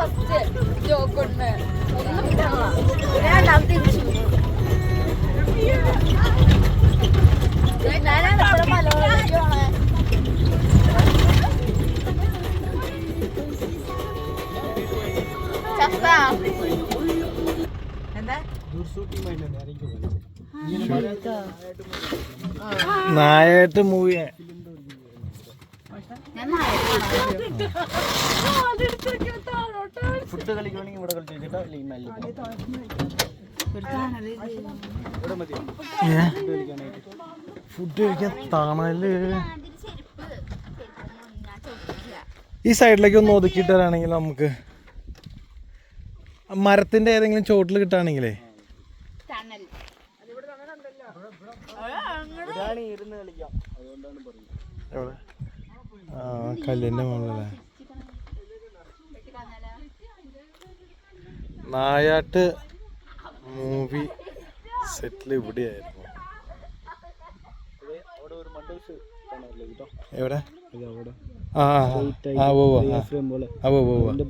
First ജോക്കുണ്ട് ഒന്നും. രണ്ടാമത്തെ ഞാനാണ് മലയാളിയാണ് നായായിട്ട് മൂവി ഞാൻ. കളിക്കുകയാണെങ്കിൽ ഇവിടെ കളിച്ച് വെച്ചിട്ട് അല്ലെങ്കിൽ നല്ല ഇവിടെ മതി ഫുഡ് കളിക്കാനായിട്ട് ഫുഡ് കഴിക്കാൻ തണൽ. അതിന് ചെരുപ്പ് ചെരുപ്പൊന്നും ഈ സൈഡിലേക്ക് ഒന്ന് ഒതുക്കിയിട്ട് തരാണെങ്കിൽ നമുക്ക്? മരത്തിന്റെ ഏതെങ്കിലും ചോട്ടിൽ കിട്ടുകയാണെങ്കിലേ കല്ലിന്റെ ഇവിടെയാണ് ഇരുന്ന് കളിക്കാം അതുകൊണ്ടാണ് പറയുന്നത് എവിടെ ആ കല്ലിന്റെ മുകളിലല്ലേ നായാട്ട് മൂവി സെറ്റിൽ ഇവിടെയായിരുന്നു അവിടെ ഒരു മണ്ടോസ് കാണാറില്ല കേട്ടോ എവിടെ ഇത് അവിടെ ആ ആ, ആ ഓ ഓ ആ ഫ്രെയിം പോലെ ആ മൂവി സെറ്റിൽ ഇവിടെയായിരുന്നു. എവിടെ?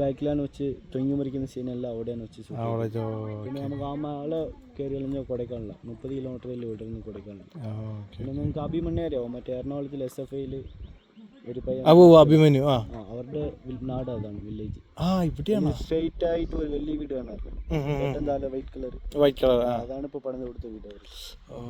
ബാക്കിലാണ് വെച്ച് തൊങ്ങി മറിക്കുന്ന സീനെല്ലാം അവിടെയാണ് വെച്ച് പിന്നെ നമുക്ക് ആ മല കയറി കഴിഞ്ഞാൽ കൊടൈക്കാണില്ല മുപ്പത് കിലോമീറ്ററിൽ ഇവിടെ നിന്ന് പിന്നെ നിങ്ങൾക്ക് അഭിമന്യ അറിയാമോ മറ്റേ എറണാകുളത്തിൽ എസ് എഫ് ഐയിൽ ഒരു പയ്യൻ ആ ഓ അഭിമന്യു ആ. ആ അവരുടെ വിൽ- നാട് അതാണ് വില്ലേജ് ആ ഇവിടെയാണ്? സ്ട്രെയിറ്റ് ആയിട്ട് ഒരു വലിയ വീട് കാണാറുണ്ട്. എന്താ വൈറ്റ് കളർ വൈറ്റ് കളർ ആ. അതാണ് ഇപ്പൊ പണിത് കൊടുത്ത വീട് അവർ ഓ.